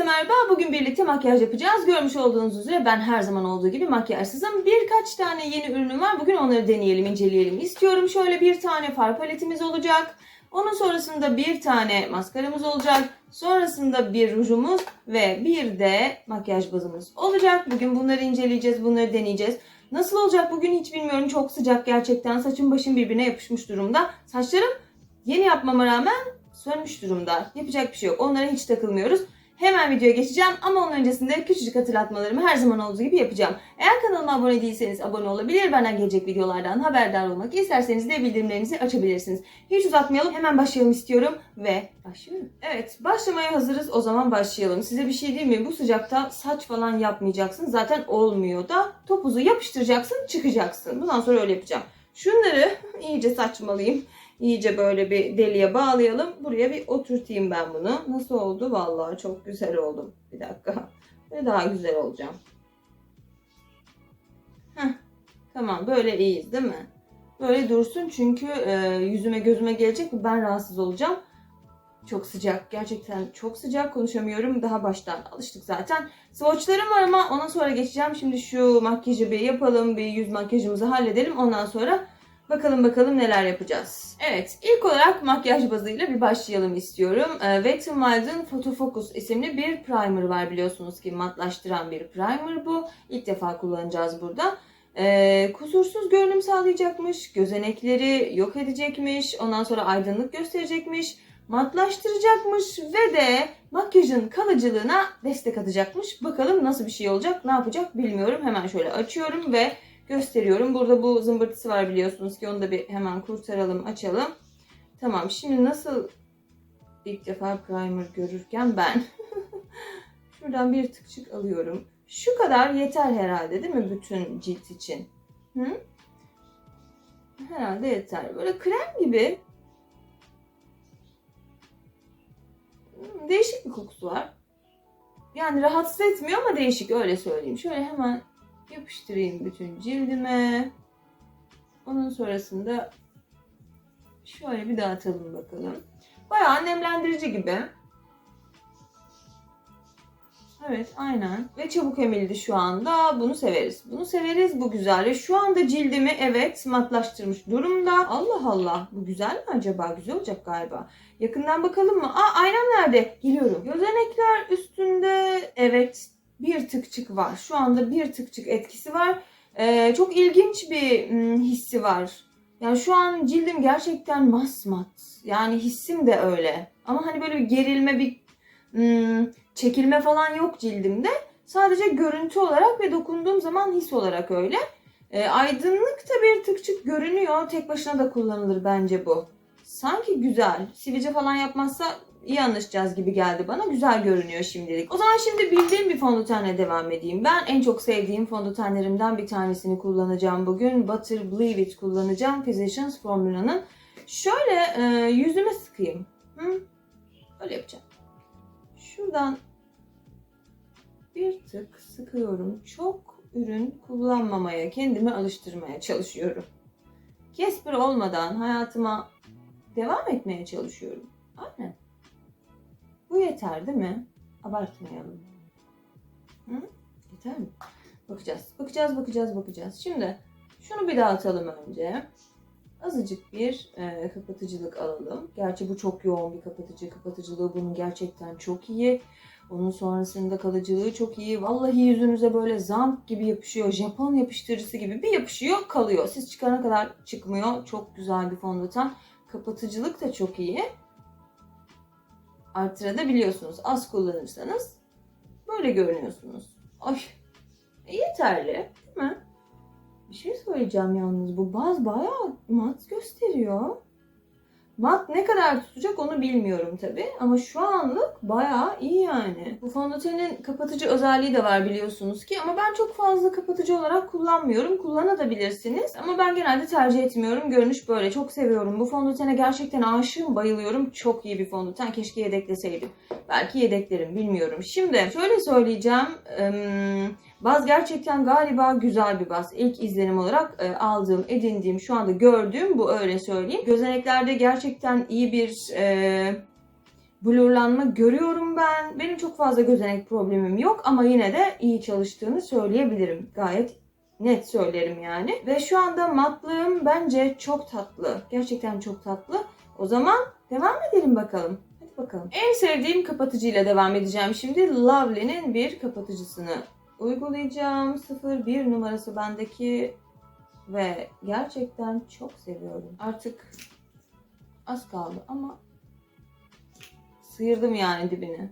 Herkese merhaba. Bugün birlikte makyaj yapacağız. Görmüş olduğunuz üzere ben her zaman olduğu gibi makyajsızım. Birkaç tane yeni ürünüm var. Bugün onları deneyelim, inceleyelim istiyorum. Şöyle bir tane far paletimiz olacak. Onun sonrasında bir tane maskaramız olacak. Sonrasında bir rujumuz ve bir de makyaj bazımız olacak. Bugün bunları inceleyeceğiz, bunları deneyeceğiz. Nasıl olacak bugün hiç bilmiyorum. Çok sıcak gerçekten. Saçım başım birbirine yapışmış durumda. Saçlarım yeni yapmama rağmen sönmüş durumda. Yapacak bir şey yok. Onlara hiç takılmıyoruz. Hemen videoya geçeceğim ama onun öncesinde küçücük hatırlatmalarımı her zaman olduğu gibi yapacağım. Eğer kanalıma abone değilseniz abone olabilir, benden gelecek videolardan haberdar olmak isterseniz de bildirimlerinizi açabilirsiniz. Hiç uzatmayalım, hemen başlayalım istiyorum ve başlıyorum. Evet, başlamaya hazırız. O zaman başlayalım. Size bir şey diyeyim mi? Bu sıcakta saç falan yapmayacaksın. Zaten olmuyor da topuzu yapıştıracaksın, çıkacaksın. Bundan sonra öyle yapacağım. Şunları iyice saçmalıyım. İyice böyle bir deliğe bağlayalım. Buraya bir oturtayım ben bunu. Nasıl oldu? Vallahi çok güzel oldum. Bir dakika. Ve daha güzel olacağım. Heh. Tamam böyle iyiyiz değil mi? Böyle dursun çünkü e, yüzüme gözüme gelecek ben rahatsız olacağım. Çok sıcak. Gerçekten çok sıcak. Konuşamıyorum. Daha baştan alıştık zaten. Swatchlarım var ama ona sonra geçeceğim. Şimdi şu makyajı bir yapalım. Bir yüz makyajımızı halledelim. Ondan sonra Bakalım bakalım neler yapacağız. Evet ilk olarak makyaj bazıyla bir başlayalım istiyorum. Ee, Wet n Wild'ın Photo Focus isimli bir primer var biliyorsunuz ki matlaştıran bir primer bu. İlk defa kullanacağız burada. Ee, kusursuz görünüm sağlayacakmış, gözenekleri yok edecekmiş, ondan sonra aydınlık gösterecekmiş, matlaştıracakmış ve de makyajın kalıcılığına destek atacakmış. Bakalım nasıl bir şey olacak, ne yapacak bilmiyorum. Hemen şöyle açıyorum ve gösteriyorum. Burada bu zımbırtısı var biliyorsunuz ki onu da bir hemen kurtaralım, açalım. Tamam şimdi nasıl ilk defa primer görürken ben şuradan bir tıkçık alıyorum. Şu kadar yeter herhalde değil mi bütün cilt için? Hı? Herhalde yeter. Böyle krem gibi değişik bir kokusu var. Yani rahatsız etmiyor ama değişik öyle söyleyeyim. Şöyle hemen yapıştırayım bütün cildime. Onun sonrasında şöyle bir dağıtalım bakalım. Bayağı nemlendirici gibi. Evet aynen. Ve çabuk emildi şu anda. Bunu severiz. Bunu severiz. Bu güzel. Ve şu anda cildimi evet matlaştırmış durumda. Allah Allah. Bu güzel mi acaba? Güzel olacak galiba. Yakından bakalım mı? Aa aynam nerede? Geliyorum. Gözenekler üstünde evet bir tıkçık var. Şu anda bir tıkçık etkisi var. Ee, çok ilginç bir ım, hissi var. Yani şu an cildim gerçekten masmat. Yani hissim de öyle. Ama hani böyle bir gerilme, bir ım, çekilme falan yok cildimde. Sadece görüntü olarak ve dokunduğum zaman his olarak öyle. Ee, aydınlık da bir tıkçık görünüyor. Tek başına da kullanılır bence bu. Sanki güzel. Sivilce falan yapmazsa iyi anlaşacağız gibi geldi bana. Güzel görünüyor şimdilik. O zaman şimdi bildiğim bir fondötenle devam edeyim. Ben en çok sevdiğim fondötenlerimden bir tanesini kullanacağım bugün. Butter Believe It kullanacağım. Physicians Formula'nın. Şöyle e, yüzüme sıkayım. Hı? Öyle yapacağım. Şuradan bir tık sıkıyorum. Çok ürün kullanmamaya, kendimi alıştırmaya çalışıyorum. Kesper olmadan hayatıma devam etmeye çalışıyorum. Aynen. Bu yeter değil mi? Abartmayalım. Hı? Yeter mi? Bakacağız. Bakacağız, bakacağız, bakacağız. Şimdi şunu bir dağıtalım önce. Azıcık bir e, kapatıcılık alalım. Gerçi bu çok yoğun bir kapatıcı. Kapatıcılığı bunun gerçekten çok iyi. Onun sonrasında kalıcılığı çok iyi. Vallahi yüzünüze böyle zamp gibi yapışıyor. Japon yapıştırıcısı gibi bir yapışıyor kalıyor. Siz çıkana kadar çıkmıyor. Çok güzel bir fondöten. Kapatıcılık da çok iyi artırabiliyorsunuz. Az kullanırsanız böyle görünüyorsunuz. Ay e, yeterli değil mi? Bir şey söyleyeceğim yalnız bu baz bayağı mat gösteriyor. Mat ne kadar tutacak onu bilmiyorum tabi ama şu anlık bayağı iyi yani. Bu fondötenin kapatıcı özelliği de var biliyorsunuz ki ama ben çok fazla kapatıcı olarak kullanmıyorum. Kullanabilirsiniz ama ben genelde tercih etmiyorum. Görünüş böyle. Çok seviyorum. Bu fondötene gerçekten aşığım, bayılıyorum. Çok iyi bir fondöten. Keşke yedekleseydim. Belki yedeklerim bilmiyorum. Şimdi şöyle söyleyeceğim. Baz gerçekten galiba güzel bir baz. İlk izlenim olarak e, aldığım, edindiğim, şu anda gördüğüm bu öyle söyleyeyim. Gözeneklerde gerçekten iyi bir e, blurlanma görüyorum ben. Benim çok fazla gözenek problemim yok ama yine de iyi çalıştığını söyleyebilirim. Gayet net söylerim yani. Ve şu anda matlığım bence çok tatlı. Gerçekten çok tatlı. O zaman devam edelim bakalım. Hadi bakalım. En sevdiğim kapatıcıyla devam edeceğim şimdi. Lovely'nin bir kapatıcısını uygulayacağım. 01 numarası bendeki ve gerçekten çok seviyorum. Artık az kaldı ama sıyırdım yani dibini.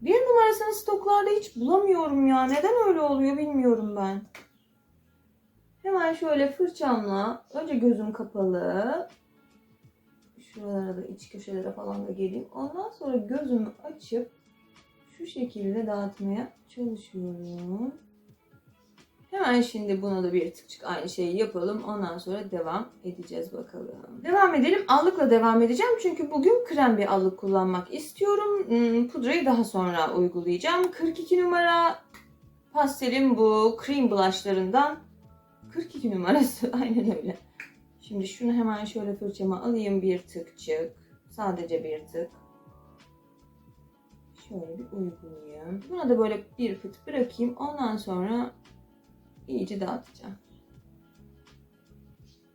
Bir numarasını stoklarda hiç bulamıyorum ya. Neden öyle oluyor bilmiyorum ben. Hemen şöyle fırçamla önce gözüm kapalı. Şuralara da iç köşelere falan da geleyim. Ondan sonra gözümü açıp şu şekilde dağıtmaya çalışıyorum. Hemen şimdi buna da bir tıkçık aynı şeyi yapalım. Ondan sonra devam edeceğiz bakalım. Devam edelim. Allıkla devam edeceğim. Çünkü bugün krem bir allık kullanmak istiyorum. Hmm, Pudrayı daha sonra uygulayacağım. 42 numara pastelim bu. Cream blushlarından. 42 numarası. Aynen öyle. Şimdi şunu hemen şöyle fırçama alayım bir tıkçık. Sadece bir tık. Şöyle bir uygulayayım. Buna da böyle bir fıt bırakayım. Ondan sonra iyice dağıtacağım.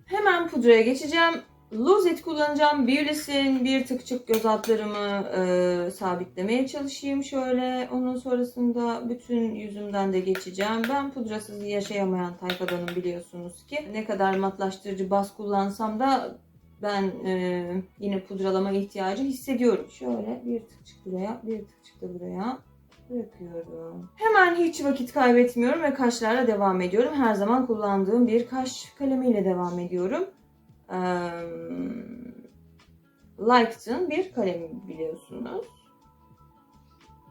Hemen pudraya geçeceğim. Lose It kullanacağım. Beauty's'in bir tıkçık göz altlarımı e, sabitlemeye çalışayım şöyle. Onun sonrasında bütün yüzümden de geçeceğim. Ben pudrasız yaşayamayan tayfadanım biliyorsunuz ki. Ne kadar matlaştırıcı baz kullansam da ben e, yine pudralama ihtiyacı hissediyorum. Şöyle bir tıkçık buraya, bir tıkçık da buraya bırakıyorum. Hemen hiç vakit kaybetmiyorum ve kaşlarla devam ediyorum. Her zaman kullandığım bir kaş kalemiyle devam ediyorum. Ee, Liked'ın bir kalemi biliyorsunuz.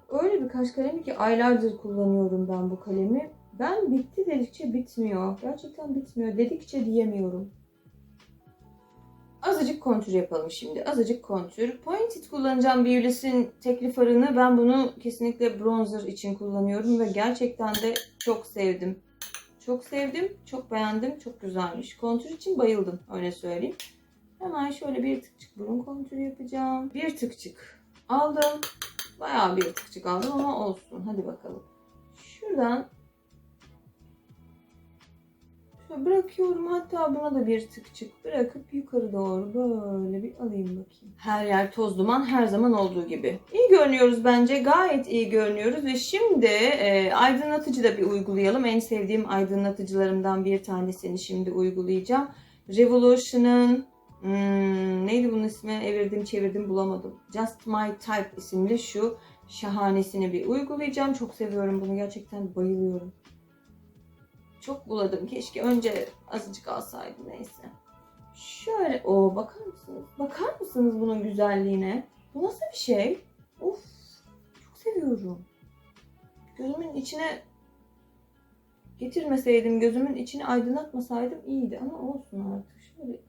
Öyle bir kaş kalemi ki aylardır kullanıyorum ben bu kalemi. Ben bitti dedikçe bitmiyor. Gerçekten bitmiyor. Dedikçe diyemiyorum. Azıcık kontür yapalım şimdi. Azıcık kontür. Pointed kullanacağım Beauty's'in tekli farını. Ben bunu kesinlikle bronzer için kullanıyorum ve gerçekten de çok sevdim. Çok sevdim, çok beğendim, çok güzelmiş. Kontür için bayıldım, öyle söyleyeyim. Hemen şöyle bir tıkçık burun kontürü yapacağım. Bir tıkçık aldım. Bayağı bir tıkçık aldım ama olsun. Hadi bakalım. Şuradan Bırakıyorum hatta buna da bir tıkçık bırakıp yukarı doğru böyle bir alayım bakayım. Her yer toz duman her zaman olduğu gibi. İyi görünüyoruz bence gayet iyi görünüyoruz ve şimdi e, aydınlatıcı da bir uygulayalım. En sevdiğim aydınlatıcılarımdan bir tanesini şimdi uygulayacağım. Revolution'ın hmm, neydi bunun ismi evirdim çevirdim bulamadım. Just My Type isimli şu şahanesini bir uygulayacağım. Çok seviyorum bunu gerçekten bayılıyorum. Çok buladım. Keşke önce azıcık alsaydım neyse. Şöyle o bakar mısınız? Bakar mısınız bunun güzelliğine? Bu nasıl bir şey? Of çok seviyorum. Gözümün içine getirmeseydim, gözümün içini aydınlatmasaydım iyiydi ama olsun artık. Şöyle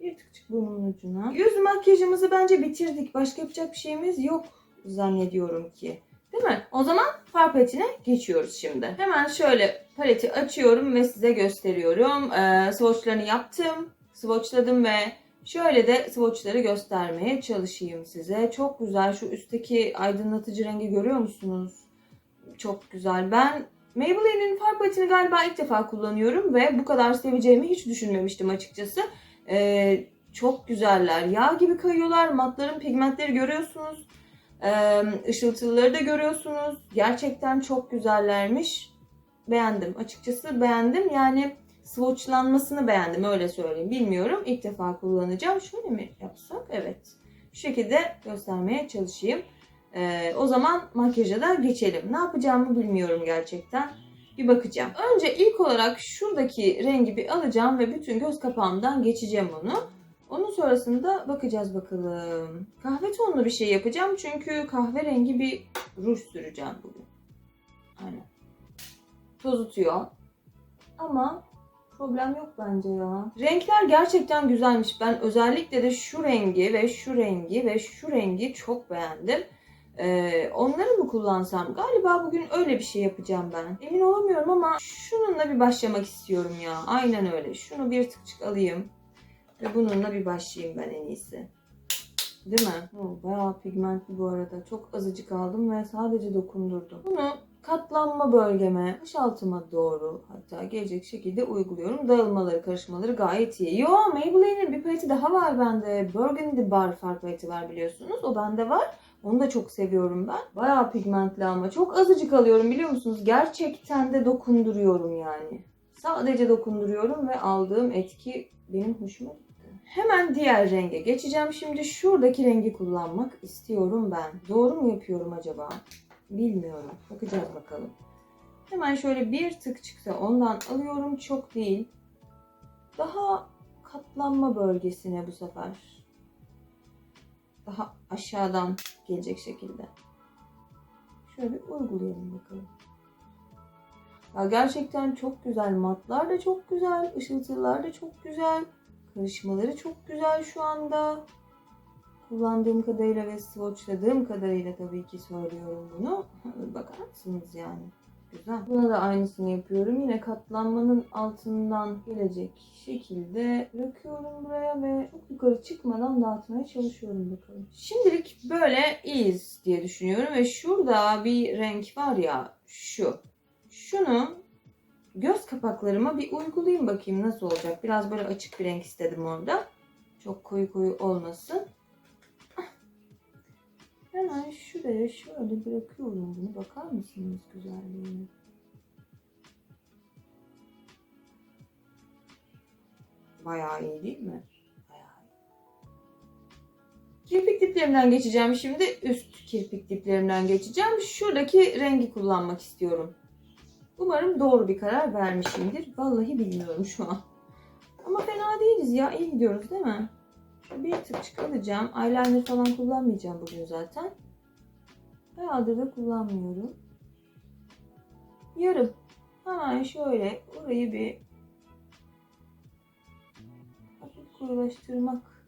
bir tıkçık burnumun ucuna. Yüz makyajımızı bence bitirdik. Başka yapacak bir şeyimiz yok zannediyorum ki. Değil mi? O zaman far paletine geçiyoruz şimdi. Hemen şöyle paleti açıyorum ve size gösteriyorum. Ee, swatchlarını yaptım. Swatchladım ve şöyle de swatchları göstermeye çalışayım size. Çok güzel. Şu üstteki aydınlatıcı rengi görüyor musunuz? Çok güzel. Ben Maybelline'in far paletini galiba ilk defa kullanıyorum ve bu kadar seveceğimi hiç düşünmemiştim açıkçası. Ee, çok güzeller. Yağ gibi kayıyorlar. Matların pigmentleri görüyorsunuz. Işıltıları da görüyorsunuz. Gerçekten çok güzellermiş. Beğendim. Açıkçası beğendim. Yani swatchlanmasını beğendim. Öyle söyleyeyim. Bilmiyorum. İlk defa kullanacağım. Şöyle mi yapsak? Evet. Şu şekilde göstermeye çalışayım. O zaman makyaja da geçelim. Ne yapacağımı bilmiyorum gerçekten. Bir bakacağım. Önce ilk olarak şuradaki rengi bir alacağım ve bütün göz kapağımdan geçeceğim onu. Onun sonrasında bakacağız bakalım. Kahve tonlu bir şey yapacağım çünkü kahverengi bir ruj süreceğim bugün. Aynen. Tozutuyor. Ama problem yok bence ya. Renkler gerçekten güzelmiş. Ben özellikle de şu rengi ve şu rengi ve şu rengi çok beğendim. Ee, onları mı kullansam? Galiba bugün öyle bir şey yapacağım ben. Emin olamıyorum ama şununla bir başlamak istiyorum ya. Aynen öyle. Şunu bir tıkçık alayım. Ve bununla bir başlayayım ben en iyisi. Değil mi? O bayağı pigmentli bu arada. Çok azıcık aldım ve sadece dokundurdum. Bunu katlanma bölgeme, baş altıma doğru hatta gelecek şekilde uyguluyorum. Dağılmaları, karışmaları gayet iyi. Yo Maybelline'in bir paleti daha var bende. Burgundy Bar far paleti var biliyorsunuz. O bende var. Onu da çok seviyorum ben. Bayağı pigmentli ama çok azıcık alıyorum biliyor musunuz? Gerçekten de dokunduruyorum yani. Sadece dokunduruyorum ve aldığım etki benim hoşuma gitti. Hemen diğer renge geçeceğim. Şimdi şuradaki rengi kullanmak istiyorum ben. Doğru mu yapıyorum acaba? Bilmiyorum. Bakacağız bakalım. Hemen şöyle bir tık çıksa ondan alıyorum. Çok değil. Daha katlanma bölgesine bu sefer. Daha aşağıdan gelecek şekilde. Şöyle uygulayalım bakalım. Ya gerçekten çok güzel. Matlar da çok güzel. ışıltılar da çok güzel. Karışmaları çok güzel şu anda. Kullandığım kadarıyla ve swatchladığım kadarıyla tabii ki söylüyorum bunu. Bakar mısınız yani? Güzel. Buna da aynısını yapıyorum. Yine katlanmanın altından gelecek şekilde bırakıyorum buraya ve çok yukarı çıkmadan dağıtmaya çalışıyorum bakalım. Şimdilik böyle iyiyiz diye düşünüyorum ve şurada bir renk var ya şu. Şunu göz kapaklarıma bir uygulayayım bakayım nasıl olacak. Biraz böyle açık bir renk istedim orada. Çok koyu koyu olmasın. Hemen şuraya şöyle bırakıyorum bunu. Bakar mısınız güzelliğine? Bayağı iyi değil mi? Bayağı. Kirpik diplerimden geçeceğim şimdi. Üst kirpik diplerimden geçeceğim. Şuradaki rengi kullanmak istiyorum. Umarım doğru bir karar vermişimdir. Vallahi bilmiyorum şu an. Ama fena değiliz ya. İyi gidiyoruz değil mi? Bir tık alacağım. Eyeliner falan kullanmayacağım bugün zaten. Bayağıdır da kullanmıyorum. Yarım. Hemen şöyle orayı bir hafif koyulaştırmak,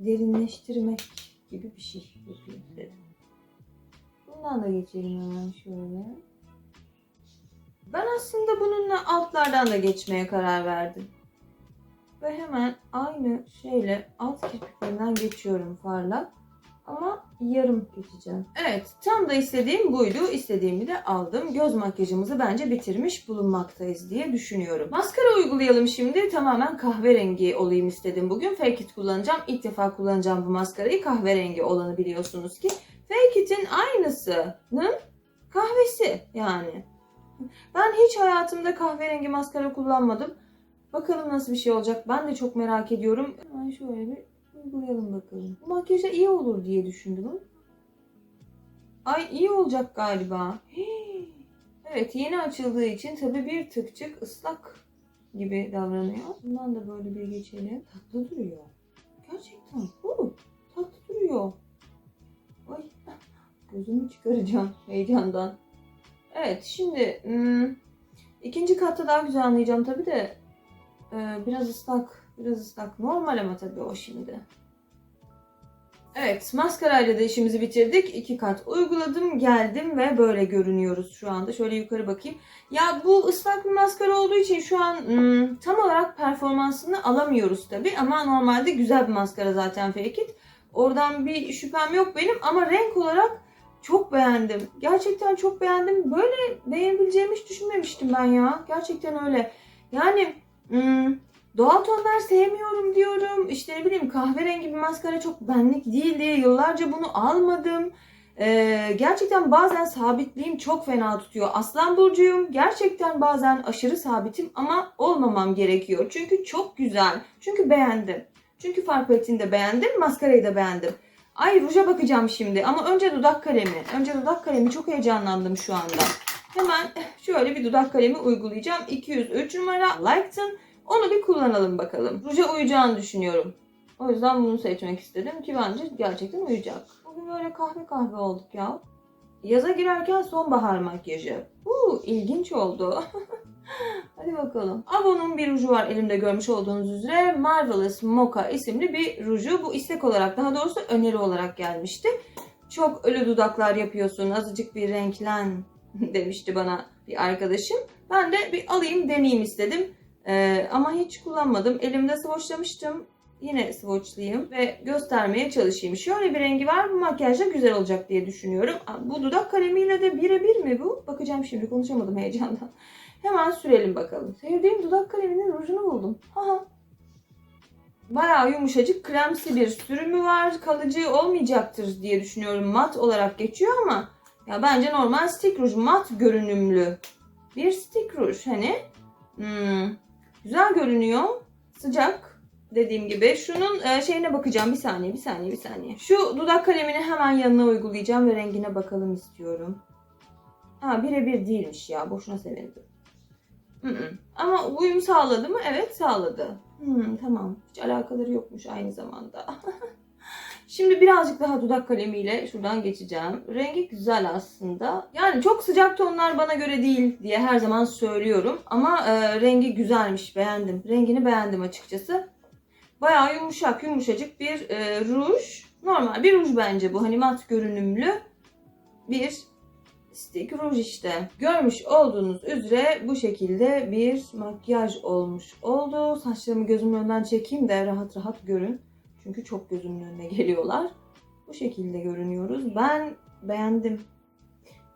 derinleştirmek gibi bir şey yapayım dedim. Bundan da geçelim hemen şöyle. Ben aslında bununla altlardan da geçmeye karar verdim. Ve hemen aynı şeyle alt kirpiklerimden geçiyorum farla. Ama yarım geçeceğim. Evet tam da istediğim buydu. İstediğimi de aldım. Göz makyajımızı bence bitirmiş bulunmaktayız diye düşünüyorum. Maskara uygulayalım şimdi. Tamamen kahverengi olayım istedim bugün. Fake It kullanacağım. İlk defa kullanacağım bu maskarayı. Kahverengi olanı biliyorsunuz ki. Fake It'in aynısının kahvesi yani. Ben hiç hayatımda kahverengi maskara kullanmadım. Bakalım nasıl bir şey olacak. Ben de çok merak ediyorum. Hemen şöyle bir uygulayalım bakalım. Bu makyajda iyi olur diye düşündüm. Ay iyi olacak galiba. Evet yeni açıldığı için tabii bir tıkçık ıslak gibi davranıyor. Bundan da böyle bir geçelim. Tatlı duruyor. Gerçekten. Huu, tatlı duruyor. Ay gözümü çıkaracağım heyecandan. Evet şimdi hmm, ikinci katta daha güzel anlayacağım tabii de ee, biraz ıslak, biraz ıslak. Normal ama tabii o şimdi. Evet, maskarayla da işimizi bitirdik. İki kat uyguladım, geldim ve böyle görünüyoruz şu anda. Şöyle yukarı bakayım. Ya bu ıslak bir maskara olduğu için şu an hmm, tam olarak performansını alamıyoruz tabii. Ama normalde güzel bir maskara zaten Fake It. Oradan bir şüphem yok benim ama renk olarak çok beğendim. Gerçekten çok beğendim. Böyle beğenebileceğimi hiç düşünmemiştim ben ya. Gerçekten öyle. Yani Hmm, doğal tonlar sevmiyorum diyorum. İşte ne bileyim kahverengi bir maskara çok benlik değil diye yıllarca bunu almadım. Ee, gerçekten bazen sabitliğim çok fena tutuyor. Aslan burcuyum. Gerçekten bazen aşırı sabitim ama olmamam gerekiyor. Çünkü çok güzel. Çünkü beğendim. Çünkü far paletini de beğendim. Maskarayı da beğendim. Ay ruja bakacağım şimdi ama önce dudak kalemi. Önce dudak kalemi çok heyecanlandım şu anda. Hemen şöyle bir dudak kalemi uygulayacağım. 203 numara Lighten. Onu bir kullanalım bakalım. Ruja uyacağını düşünüyorum. O yüzden bunu seçmek istedim ki bence gerçekten uyacak. Bugün böyle kahve kahve olduk ya. Yaza girerken sonbahar makyajı. Uuu ilginç oldu. Hadi bakalım. Avon'un bir ruju var elimde görmüş olduğunuz üzere. Marvelous Mocha isimli bir ruju. Bu istek olarak daha doğrusu öneri olarak gelmişti. Çok ölü dudaklar yapıyorsun. Azıcık bir renklen demişti bana bir arkadaşım. Ben de bir alayım deneyeyim istedim. Ee, ama hiç kullanmadım. Elimde swatchlamıştım. yine swatchlayayım ve göstermeye çalışayım. Şöyle bir rengi var. Bu makyajda güzel olacak diye düşünüyorum. Bu dudak kalemiyle de birebir mi bu? Bakacağım şimdi. Konuşamadım heyecandan. Hemen sürelim bakalım. Sevdiğim dudak kaleminin rujunu buldum. Haha. Bayağı yumuşacık kremsi bir sürümü var. Kalıcı olmayacaktır diye düşünüyorum. Mat olarak geçiyor ama ya bence normal stick ruj. Mat görünümlü bir stick ruj. Hani hmm, güzel görünüyor. Sıcak dediğim gibi. Şunun e, şeyine bakacağım. Bir saniye, bir saniye, bir saniye. Şu dudak kalemini hemen yanına uygulayacağım ve rengine bakalım istiyorum. Ha birebir değilmiş ya. Boşuna sevindim. Ama uyum sağladı mı? Evet sağladı. Hmm, tamam. Hiç alakaları yokmuş aynı zamanda. Şimdi birazcık daha dudak kalemiyle şuradan geçeceğim. Rengi güzel aslında. Yani çok sıcak tonlar bana göre değil diye her zaman söylüyorum. Ama e, rengi güzelmiş. Beğendim. Rengini beğendim açıkçası. Bayağı yumuşak, yumuşacık bir e, ruj. Normal bir ruj bence bu. Hani mat görünümlü bir stick ruj işte. Görmüş olduğunuz üzere bu şekilde bir makyaj olmuş oldu. Saçlarımı gözümün önünden çekeyim de rahat rahat görün. Çünkü çok gözümün önüne geliyorlar. Bu şekilde görünüyoruz. Ben beğendim.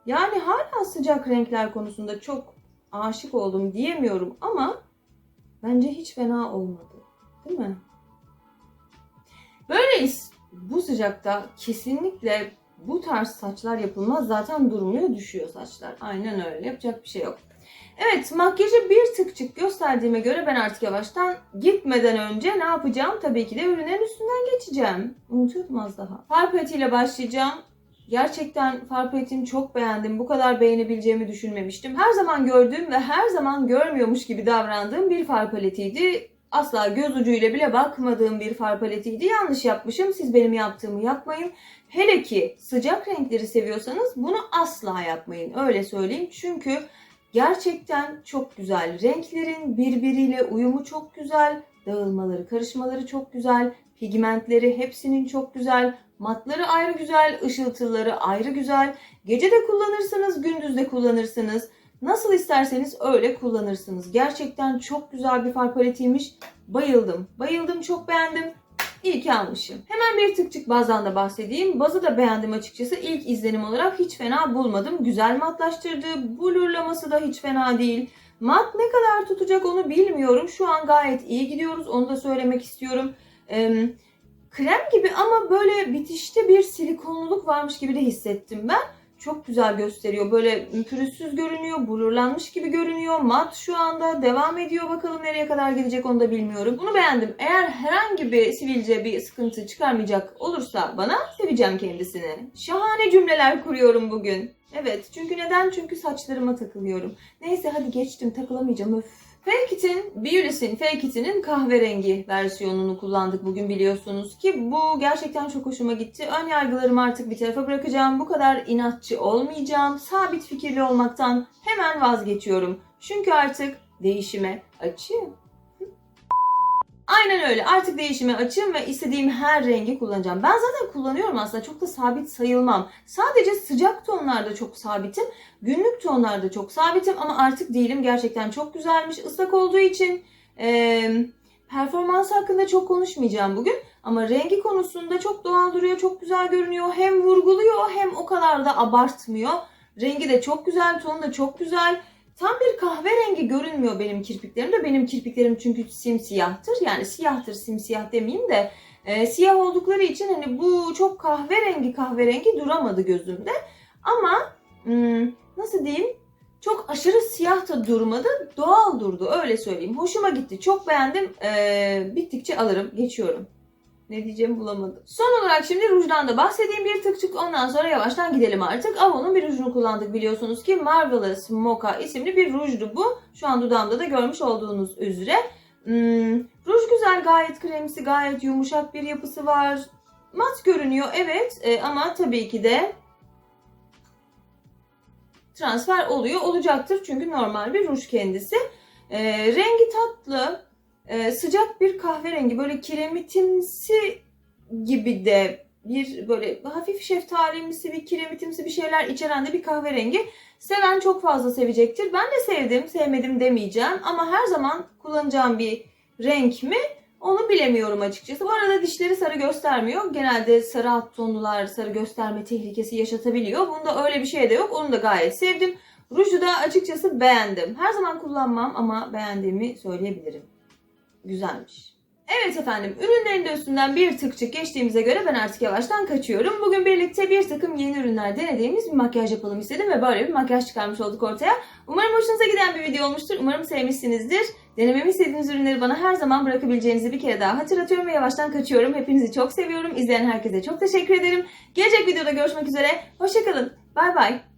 Yani hala sıcak renkler konusunda çok aşık oldum diyemiyorum ama bence hiç fena olmadı. Değil mi? Böyleyiz. Bu sıcakta kesinlikle bu tarz saçlar yapılmaz. Zaten durmuyor, düşüyor saçlar. Aynen öyle. Yapacak bir şey yok. Evet, makyajı bir tıkçık gösterdiğime göre ben artık yavaştan gitmeden önce ne yapacağım? Tabii ki de ürünlerin üstünden geçeceğim. Unutuyordum az daha. Far paletiyle başlayacağım. Gerçekten far paletini çok beğendim. Bu kadar beğenebileceğimi düşünmemiştim. Her zaman gördüğüm ve her zaman görmüyormuş gibi davrandığım bir far paletiydi. Asla göz ucuyla bile bakmadığım bir far paletiydi. Yanlış yapmışım. Siz benim yaptığımı yapmayın. Hele ki sıcak renkleri seviyorsanız bunu asla yapmayın. Öyle söyleyeyim. Çünkü gerçekten çok güzel. Renklerin birbiriyle uyumu çok güzel. Dağılmaları, karışmaları çok güzel. Pigmentleri hepsinin çok güzel. Matları ayrı güzel, ışıltıları ayrı güzel. Gece de kullanırsınız, gündüz de kullanırsınız. Nasıl isterseniz öyle kullanırsınız. Gerçekten çok güzel bir far paletiymiş. Bayıldım. Bayıldım, çok beğendim. İyi ki almışım. Hemen bir tıkçık bazdan da bahsedeyim. Bazı da beğendim açıkçası. İlk izlenim olarak hiç fena bulmadım. Güzel matlaştırdı. Blurlaması da hiç fena değil. Mat ne kadar tutacak onu bilmiyorum. Şu an gayet iyi gidiyoruz. Onu da söylemek istiyorum. Ee, krem gibi ama böyle bitişte bir silikonluluk varmış gibi de hissettim ben. Çok güzel gösteriyor. Böyle pürüzsüz görünüyor. Blurlanmış gibi görünüyor. Mat şu anda devam ediyor. Bakalım nereye kadar gidecek onu da bilmiyorum. Bunu beğendim. Eğer herhangi bir sivilce bir sıkıntı çıkarmayacak olursa bana seveceğim kendisini. Şahane cümleler kuruyorum bugün. Evet çünkü neden? Çünkü saçlarıma takılıyorum. Neyse hadi geçtim takılamayacağım öf. Fake It'in, Beauty'sin Fake It'inin kahverengi versiyonunu kullandık bugün biliyorsunuz ki bu gerçekten çok hoşuma gitti. Ön yargılarımı artık bir tarafa bırakacağım. Bu kadar inatçı olmayacağım. Sabit fikirli olmaktan hemen vazgeçiyorum. Çünkü artık değişime açığım. Aynen öyle. Artık değişime açığım ve istediğim her rengi kullanacağım. Ben zaten kullanıyorum aslında. Çok da sabit sayılmam. Sadece sıcak tonlarda çok sabitim. Günlük tonlarda çok sabitim ama artık değilim. Gerçekten çok güzelmiş. Islak olduğu için eee performans hakkında çok konuşmayacağım bugün. Ama rengi konusunda çok doğal duruyor. Çok güzel görünüyor. Hem vurguluyor hem o kadar da abartmıyor. Rengi de çok güzel. Tonu da çok güzel. Tam bir kahverengi görünmüyor benim kirpiklerimde. Benim kirpiklerim çünkü simsiyahtır. Yani siyahtır simsiyah demeyeyim de e, siyah oldukları için hani bu çok kahverengi kahverengi duramadı gözümde. Ama hmm, nasıl diyeyim? Çok aşırı siyah da durmadı. Doğal durdu öyle söyleyeyim. Hoşuma gitti. Çok beğendim. E, bittikçe alırım. Geçiyorum. Ne diyeceğimi bulamadım. Son olarak şimdi rujdan da bahsedeyim bir tık çık ondan sonra yavaştan gidelim artık. Avon'un bir rujunu kullandık biliyorsunuz ki Marvelous Mocha isimli bir rujdu bu. Şu an dudağımda da görmüş olduğunuz üzere. Hmm, ruj güzel gayet kremsi gayet yumuşak bir yapısı var. Mat görünüyor evet e, ama tabii ki de transfer oluyor olacaktır çünkü normal bir ruj kendisi. E, rengi tatlı ee, sıcak bir kahverengi böyle kiremitimsi gibi de bir böyle hafif şeftalimsi bir kiremitimsi bir şeyler içeren de bir kahverengi. Seven çok fazla sevecektir. Ben de sevdim, sevmedim demeyeceğim ama her zaman kullanacağım bir renk mi? Onu bilemiyorum açıkçası. Bu arada dişleri sarı göstermiyor. Genelde sarı alt tonlular sarı gösterme tehlikesi yaşatabiliyor. Bunda öyle bir şey de yok. Onu da gayet sevdim. Ruju da açıkçası beğendim. Her zaman kullanmam ama beğendiğimi söyleyebilirim. Güzelmiş. Evet efendim, ürünlerin de üstünden bir tıkçık geçtiğimize göre ben artık yavaştan kaçıyorum. Bugün birlikte bir takım yeni ürünler denediğimiz bir makyaj yapalım istedim ve böyle bir makyaj çıkarmış olduk ortaya. Umarım hoşunuza giden bir video olmuştur. Umarım sevmişsinizdir. Denememi istediğiniz ürünleri bana her zaman bırakabileceğinizi bir kere daha hatırlatıyorum ve yavaştan kaçıyorum. Hepinizi çok seviyorum. İzleyen herkese çok teşekkür ederim. Gelecek videoda görüşmek üzere. Hoşçakalın. Bay bay.